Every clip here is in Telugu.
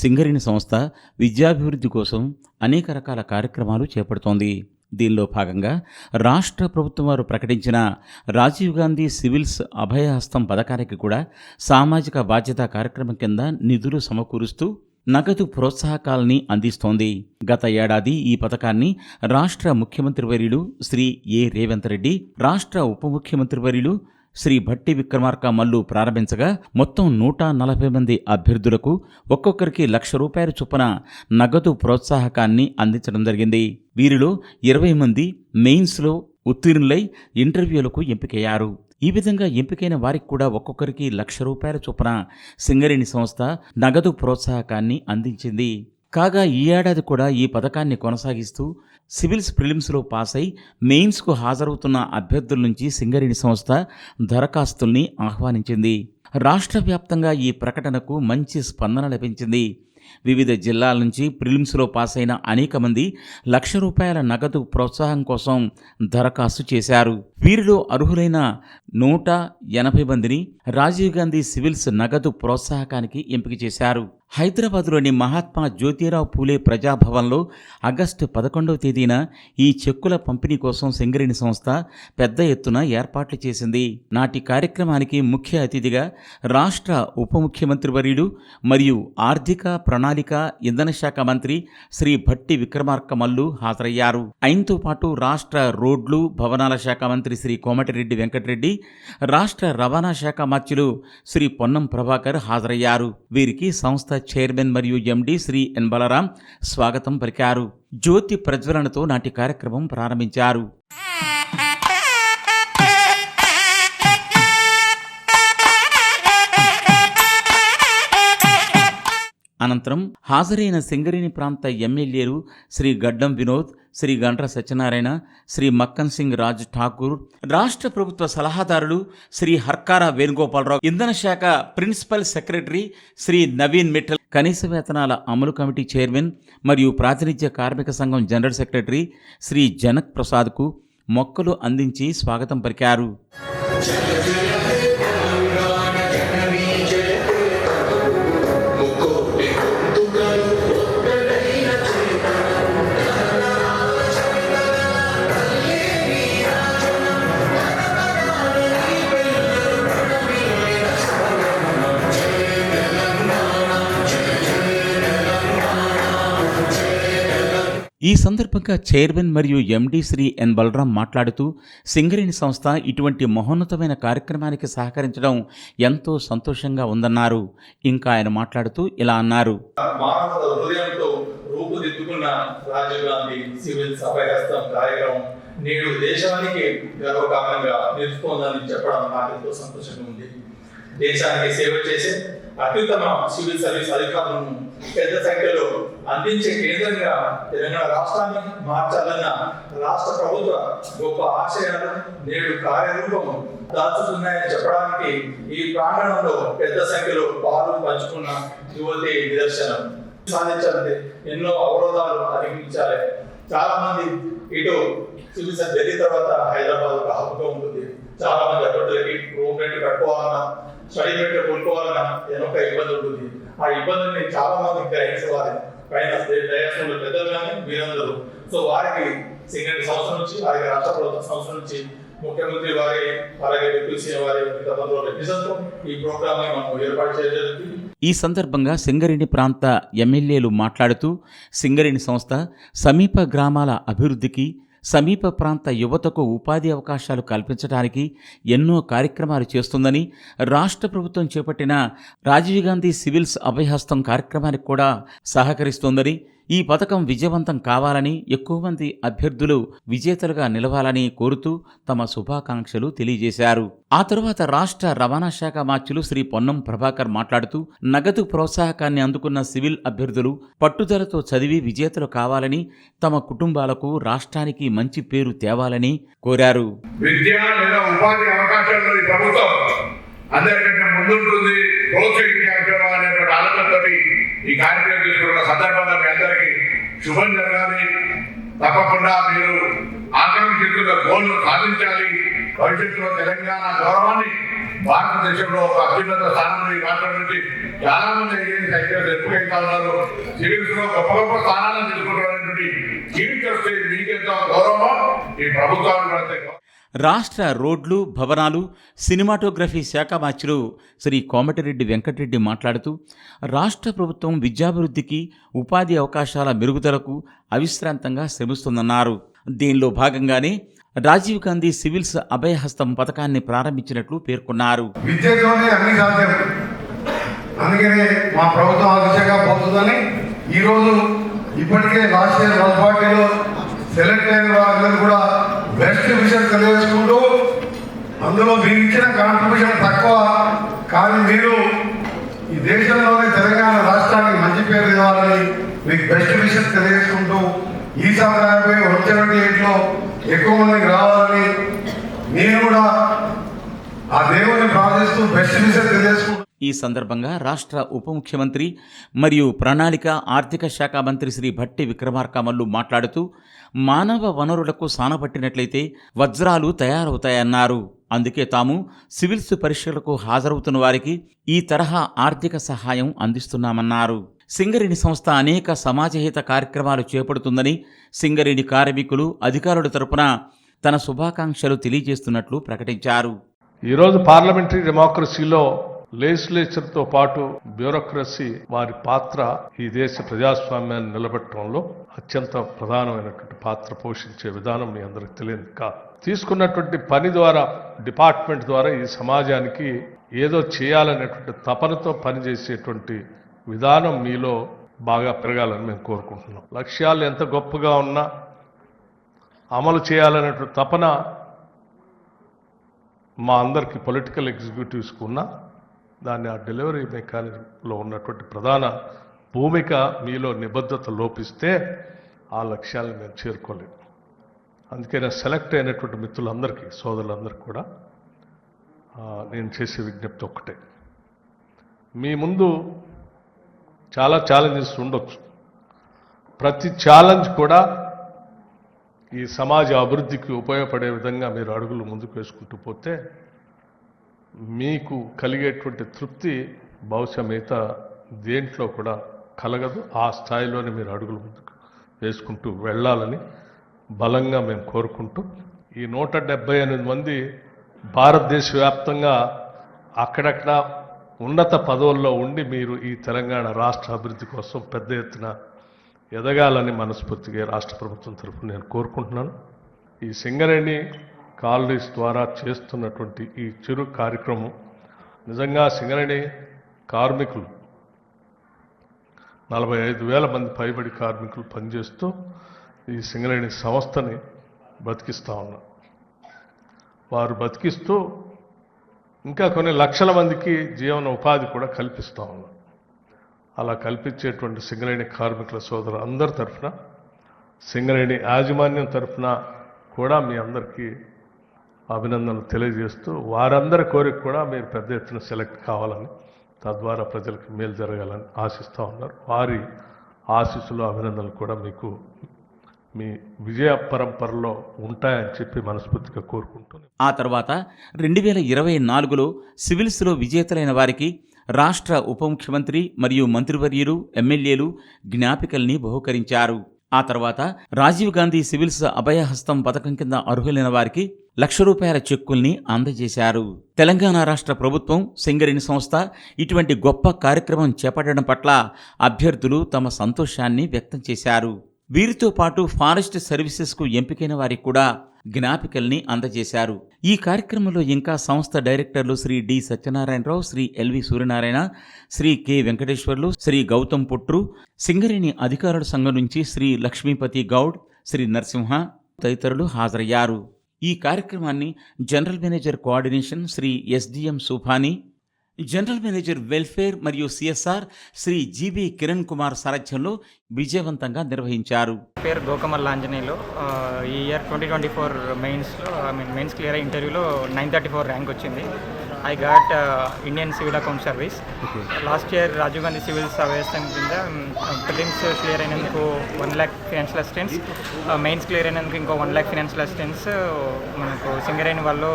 సింగరేణి సంస్థ విద్యాభివృద్ధి కోసం అనేక రకాల కార్యక్రమాలు చేపడుతోంది. దీనిలో భాగంగా రాష్ట్ర ప్రభుత్వం వారు ప్రకటించిన రాజీవ్ గాంధీ సివిల్స్ అభయహస్తం పథకానికి కూడా సామాజిక బాధ్యత కార్యక్రమం కింద నిధులు సమకూరుస్తూ నగదు ప్రోత్సాహకాలని అందిస్తోంది. గత ఏడాది ఈ పథకాన్ని రాష్ట్ర ముఖ్యమంత్రి వర్యులు శ్రీ ఏ రేవంత్ రెడ్డి రాష్ట్ర ఉప ముఖ్యమంత్రి వర్యులు శ్రీ భట్టి విక్రమార్క మల్లు ప్రారంభించగా మొత్తం నూట నలభై మంది అభ్యర్థులకు ఒక్కొక్కరికి లక్ష రూపాయల చొప్పున నగదు ప్రోత్సాహకాన్ని అందించడం జరిగింది. వీరిలో ఇరవై మంది మెయిన్స్లో ఉత్తీర్ణులై ఇంటర్వ్యూలకు ఎంపికయ్యారు. ఈ విధంగా ఎంపికైన వారికి కూడా ఒక్కొక్కరికి లక్ష రూపాయల చొప్పున సింగరేణి సంస్థ నగదు ప్రోత్సాహకాన్ని అందించింది. కాగా ఈ ఏడాది కూడా ఈ పథకాన్ని కొనసాగిస్తూ సివిల్స్ ప్రిలిమ్స్లో పాస్ అయి మెయిన్స్కు హాజరవుతున్న అభ్యర్థుల నుంచి సింగరేణి సంస్థ దరఖాస్తుల్ని ఆహ్వానించింది. రాష్ట్ర వ్యాప్తంగా ఈ ప్రకటనకు మంచి స్పందన లభించింది. వివిధ జిల్లాల నుంచి ప్రిలిమ్స్లో పాస్ అయిన అనేక మంది లక్ష రూపాయల నగదు ప్రోత్సాహం కోసం దరఖాస్తు చేశారు. వీరిలో అర్హులైన నూట ఎనభై మందిని రాజీవ్ గాంధీ సివిల్స్ నగదు ప్రోత్సాహకానికి ఎంపిక చేశారు. హైదరాబాద్లోని మహాత్మా జ్యోతిరావు పూలే ప్రజాభవన్లో ఆగస్టు పదకొండవ తేదీన ఈ చెక్కుల పంపిణీ కోసం సింగరేణి సంస్థ పెద్ద ఎత్తున ఏర్పాట్లు చేసింది. నాటి కార్యక్రమానికి ముఖ్య అతిథిగా రాష్ట్ర ఉప ముఖ్యమంత్రి వర్యుడు మరియు ఆర్థిక ప్రణాళిక ఇంధన శాఖ మంత్రి శ్రీ భట్టి విక్రమార్క మల్లు హాజరయ్యారు. ఆయనతో పాటు రాష్ట్ర రోడ్లు భవనాల శాఖ మంత్రి శ్రీ కోమటిరెడ్డి వెంకటరెడ్డి రాష్ట్ర రవాణా శాఖ మంత్రులు శ్రీ పొన్నం ప్రభాకర్ హాజరయ్యారు. వీరికి సంస్థ చైర్మన్ మరియు ఎండి శ్రీ ఎన్ బలరాం స్వాగతం పలికారు. జ్యోతి ప్రజ్వలనతో నాటి కార్యక్రమం ప్రారంభించారు. అనంతరం హాజరైన సింగరేణి ప్రాంత ఎమ్మెల్యేలు శ్రీ గడ్డం వినోద్ శ్రీ గండ్ర సత్యనారాయణ శ్రీ మక్కన్ సింగ్ రాజ్ ఠాకూర్ రాష్ట్ర ప్రభుత్వ సలహాదారులు శ్రీ హర్కారా వేణుగోపాలరావు ఇంధన శాఖ ప్రిన్సిపల్ సెక్రటరీ శ్రీ నవీన్ మిట్టల్ కనీస వేతనాల అమలు కమిటీ చైర్మన్ మరియు ప్రాతినిధ్య కార్మిక సంఘం జనరల్ సెక్రటరీ శ్రీ జనక్ ప్రసాద్కు మొక్కలు అందించి స్వాగతం పలికారు. ఈ సందర్భంగా చైర్మన్ మరియు ఎండీ శ్రీ ఎన్ బలరాం మాట్లాడుతూ సింగరేణి సంస్థ ఇటువంటి మహోన్నతమైన కార్యక్రమానికి సహకరించడం ఎంతో సంతోషంగా ఉందన్నారు. ఇంకా ఆయన మాట్లాడుతూ ఇలా అన్నారు. రూపుదిద్దుకున్న రాజీవ్ గాంధీ సివిల్ సభయహస్తం కార్యక్రమం నేడు దేశానికి గర్వకారణంగా నిలుస్తోందని చెప్పడం నాకు ఎంతో సంతోషంగా ఉంది. దేశానికి సేవ చేసే అత్యుత్తమ సివిల్ సర్వీస్ అధికారులను పెద్ద సంఖ్యలో అందించే కేంద్రంగా తెలంగాణ రాష్ట్రాన్ని మార్చాలన్న రాష్ట్ర ప్రభుత్వ గొప్ప ఆశయాలు నేడు కార్యరూపం దాచుతున్నాయని చెప్పడానికి ఈ ప్రాంగణంలో పెద్ద సంఖ్యలో పాలు పంచుకున్న యువతి నిదర్శనం. సాధించాలంటే ఎన్నో అవరోధాలు అధిగమించాలి. చాలా మంది ఇటు సివిల్ సర్వీస్ ఢిల్లీ తర్వాత హైదరాబాద్ ఒక హబ్గా ఉంటుంది. చాలా మంది అటువంటి రూమ్ రెంట్ కట్టుకోవాలన్నా స్టడీ మెటీరియల్ ఒక ఇబ్బంది ఉంటుంది. ఆ ఇబ్బందిని చాలా మంది గ్రహించవాలి. పైన దయాసంలో పెద్దలు కానీ మీరందరూ. సో వారికి సింగల్ సంవత్సరం నుంచి అలాగే రాష్ట్ర ప్రభుత్వ సంవత్సరం నుంచి ముఖ్యమంత్రి వారి అలాగే డిప్యూటీ సీఎం వారి గతంలో నిజంతో ఈ ప్రోగ్రామ్ మనం ఏర్పాటు చేయలేదు ఈ సందర్భంగా సింగరేణి ప్రాంత ఎమ్మెల్యేలు మాట్లాడుతూ సింగరేణి సంస్థ సమీప గ్రామాల అభివృద్ధికి సమీప ప్రాంత యువతకు ఉపాధి అవకాశాలు కల్పించడానికి ఎన్నో కార్యక్రమాలు చేస్తుందని రాష్ట్ర ప్రభుత్వం చేపట్టిన రాజీవ్ గాంధీ సివిల్స్ అభయహస్తం కార్యక్రమానికి కూడా సహకరిస్తోందని ఈ పథకం విజయవంతం కావాలని ఎక్కువ మంది అభ్యర్థులు విజేతలుగా నిలవాలని కోరుతూ తమ శుభాకాంక్షలు తెలియజేశారు. ఆ తరువాత రాష్ట్ర రవాణా శాఖ మార్చులు శ్రీ పొన్నం ప్రభాకర్ మాట్లాడుతూ నగదు ప్రోత్సాహకాన్ని అందుకున్న సివిల్ అభ్యర్థులు పట్టుదలతో చదివి విజేతలు కావాలని తమ కుటుంబాలకు రాష్ట్రానికి మంచి పేరు తేవాలని కోరారు. విద్యా లేదా ఉపాధి అవకాశాలు ప్రభుత్వం అందరికంటే ముందుంటుంది ప్రోత్సహించాలి అనేటువంటి ఆలోచనతో ఈ కార్యక్రమం తీసుకున్న సందర్భంగా మీ అందరికీ శుభం జరగాలి. తప్పకుండా మీరు ఆకాంక్షితుల గోల్ను సాధించాలి. భవిష్యత్తులో తెలంగాణ గౌరవాన్ని భారతదేశంలో ఒక అత్యున్నత స్థానంలో ఈ రాష్ట్రం నుంచి చాలా మంది ఐఏఎస్ ఐపీఎస్ ఎక్కువ ఉన్నారు. సివిల్స్లో గొప్ప గొప్ప స్థానాలను తీసుకుంటున్నటువంటి కీర్తి వస్తే మీకెంతో గౌరవం ఈ ప్రభుత్వానికి రాష్ట్ర రోడ్లు భవనాలు సినిమాటోగ్రఫీ శాఖ మాచ్యులు శ్రీ కోమటిరెడ్డి వెంకటరెడ్డి మాట్లాడుతూ రాష్ట్ర ప్రభుత్వం విద్యాభివృద్ధికి ఉపాధి అవకాశాల మెరుగుదలకు అవిశ్రాంతంగా శ్రమిస్తుందన్నారు. దీనిలో భాగంగానే రాజీవ్ గాంధీ సివిల్స్ అభయహస్తం పథకాన్ని ప్రారంభించినట్లు పేర్కొన్నారు. అందుకనే మా ప్రభుత్వం ఆ దిశగా పోతుందని ఈరోజు ఇప్పటికే లాస్ట్ ఇయర్ వన్ సెలెక్ట్ అయిన వారందరూ కూడా బెస్ట్ విషయం తెలియజేసుకుంటూ అందులో మీరు ఇచ్చిన కాంట్రిబ్యూషన్ తక్కువ. కానీ మీరు ఈ దేశంలోనే తెలంగాణ రాష్ట్రానికి మంచి పేరు ఇవ్వాలని మీకు బెస్ట్ విషయం తెలియజేసుకుంటూ ఈ సంవత్సరానికి వచ్చేటువంటి ఇంట్లో ఎయిట్లో ఎక్కువ మందికి రావాలని నేను కూడా ఆ దేవుని ప్రార్థిస్తూ బెస్ట్ విషయం తెలియజేసుకుంటూ ఈ సందర్భంగా రాష్ట్ర ఉప ముఖ్యమంత్రి మరియు ప్రణాళిక ఆర్థిక శాఖ మంత్రి శ్రీ భట్టి విక్రమార్కమల్లు మాట్లాడుతూ మానవ వనరులకు సానపట్టినట్లయితే వజ్రాలు తయారవుతాయన్నారు. అందుకే తాము సివిల్స్ పరీక్షలకు హాజరవుతున్న వారికి ఈ తరహా ఆర్థిక సహాయం అందిస్తున్నామన్నారు. సింగరేణి సంస్థ అనేక సమాజహిత కార్యక్రమాలు చేపడుతుందని సింగరేణి కార్మికులు అధికారుల తరపున తన శుభాకాంక్షలు తెలియజేస్తున్నట్లు ప్రకటించారు. ఈరోజు పార్లమెంటరీ డెమోక్రసీలో లెజిస్లేచర్తో పాటు బ్యూరోక్రసీ వారి పాత్ర ఈ దేశ ప్రజాస్వామ్యాన్ని నిలబెట్టడంలో అత్యంత ప్రధానమైనటువంటి పాత్ర పోషించే విధానం మీ అందరికి తెలియదు. కాదు తీసుకున్నటువంటి పని ద్వారా డిపార్ట్మెంట్ ద్వారా ఈ సమాజానికి ఏదో చేయాలనేటువంటి తపనతో పనిచేసేటువంటి విధానం మీలో బాగా పెరగాలని మేము కోరుకుంటున్నాం. లక్ష్యాలు ఎంత గొప్పగా ఉన్నా అమలు చేయాలనేటువంటి తపన మా అందరికి పొలిటికల్ ఎగ్జిక్యూటివ్స్కి ఉన్న దాన్ని ఆ డెలివరీ మెకానిజంలో ఉన్నటువంటి ప్రధాన భూమిక మీలో నిబద్ధత లోపిస్తే ఆ లక్ష్యాలను మేము చేరుకోలేము అందుకే నేను సెలెక్ట్ అయినటువంటి మిత్రులందరికీ సోదరులందరికీ కూడా నేను చేసే విజ్ఞప్తి ఒక్కటే. మీ ముందు చాలా ఛాలెంజెస్ ఉండొచ్చు. ప్రతి ఛాలెంజ్ కూడా ఈ సమాజ అభివృద్ధికి ఉపయోగపడే విధంగా మీరు అడుగులు ముందుకు వేసుకుంటూ పోతే మీకు కలిగేటువంటి తృప్తి బహుశా మిగతా దేంట్లో కూడా కలగదు. ఆ స్థాయిలోనే మీరు అడుగులు ముందుకు వేసుకుంటూ వెళ్ళాలని బలంగా మేము కోరుకుంటూ ఈ నూట డెబ్బై ఎనిమిది మంది భారతదేశ వ్యాప్తంగా అక్కడక్కడ ఉన్నత పదవుల్లో ఉండి మీరు ఈ తెలంగాణ రాష్ట్ర అభివృద్ధి కోసం పెద్ద ఎత్తున ఎదగాలని మనస్ఫూర్తిగా రాష్ట్ర ప్రభుత్వం తరఫున నేను కోరుకుంటున్నాను. ఈ సింగరేణి కాలనీస్ ద్వారా చేస్తున్నటువంటి ఈ చిరు కార్యక్రమం నిజంగా సింగరేణి కార్మికులు నలభై ఐదు వేల మంది పైబడి కార్మికులు పనిచేస్తూ ఈ సింగరేణి సంస్థని బతికిస్తూ ఉన్నారు. వారు బతికిస్తూ ఇంకా కొన్ని లక్షల మందికి జీవన ఉపాధి కూడా కల్పిస్తూ ఉన్నారు. అలా కల్పించేటువంటి సింగరేణి కార్మికుల సోదరు అందరి తరఫున సింగరేణి యాజమాన్యం తరఫున కూడా మీ అందరికీ అభినందనలు తెలియజేస్తూ వారందరి కోరిక కూడా మీరు పెద్ద ఎత్తున సెలెక్ట్ కావాలని తద్వారా ప్రజలకు మేలు జరగాలని ఆశిస్తూ ఉన్నారు. వారి ఆశీస్సులు అభినందనలు కూడా మీకు మీ విజయ పరంపరలో ఉంటాయని చెప్పి మనస్ఫూర్తిగా కోరుకుంటున్నాను ఆ తర్వాత రెండు వేల ఇరవై నాలుగులో సివిల్స్లో విజేతలైన వారికి రాష్ట్ర ఉప ముఖ్యమంత్రి మరియు మంత్రివర్యులు ఎమ్మెల్యేలు జ్ఞాపికల్ని బహుకరించారు. ఆ తర్వాత రాజీవ్ గాంధీ సివిల్స్ అభయహస్తం పథకం కింద అర్హులైన వారికి లక్ష రూపాయల చెక్కుల్ని అందజేశారు. తెలంగాణ రాష్ట్ర ప్రభుత్వం సింగరేణి సంస్థ ఇటువంటి గొప్ప కార్యక్రమం చేపట్టడం పట్ల అభ్యర్థులు తమ సంతోషాన్ని వ్యక్తం చేశారు. వీరితో పాటు ఫారెస్ట్ సర్వీసెస్కు ఎంపికైన వారికి కూడా జ్ఞాపికల్ని అందజేశారు. ఈ కార్యక్రమంలో ఇంకా సంస్థ డైరెక్టర్లు Shri D Satyanarayanarao Shri LV Suryanarayana Shri K Venkateswarlu Shri Gautam Putru Singareni అధికారుల సంఘం నుంచి శ్రీ లక్ష్మీపతి గౌడ్ శ్రీ నరసింహ తదితరులు హాజరయ్యారు. ఈ కార్యక్రమాన్ని general manager coordination Shri SDM Subhani general manager welfare మరియు సిఎస్ఆర్ శ్రీ జీబి కిరణ్ కుమార్ సారథ్యంలో విజయవంతంగా నిర్వహించారు. పేరు గోకమల్ ఆంజనేయులు. ఈ ఇయర్ ట్వంటీ ట్వంటీ ఫోర్ మెయిన్స్లో ఐ మీన్ మెయిన్స్ క్లియర్ ఇంటర్వ్యూలో నైన్ థర్టీ ఫోర్ ర్యాంక్ వచ్చింది. I got Indian civil account service last year Rajiv Gandhi civil service కింద ప్రిలిమ్స్ క్లియర్ అయినందుకు one lakh financial assistance mains clear అయినందుకు ఇంకో వన్ ల్యాక్ ఫినాన్షియల్ అసిస్టెన్స్ మనకు సింగరేణి వాళ్ళు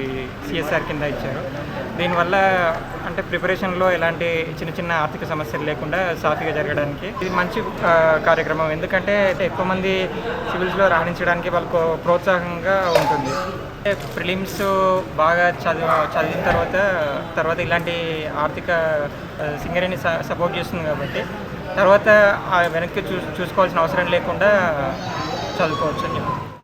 ఈ సిఎస్ఆర్ కింద ఇచ్చారు. దీనివల్ల అంటే ప్రిపరేషన్లో ఎలాంటి చిన్న చిన్న ఆర్థిక సమస్యలు లేకుండా సాఫీగా జరగడానికి ఇది మంచి కార్యక్రమం. ఎందుకంటే ఎక్కువ మంది సివిల్స్లో రాణించడానికి వాళ్ళకు ప్రోత్సాహంగా ఉంటుంది. ప్రిలిమ్స్ బాగా చదివ చదివిన తర్వాత తర్వాత ఇలాంటి ఆర్థిక ఆ, సింగరేణి స- సపోర్ట్ చేస్తుంది కాబట్టి తర్వాత వెనక్కి చూ చూసుకోవాల్సిన అవసరం లేకుండా చదువుకోవచ్చు అని చెప్పి.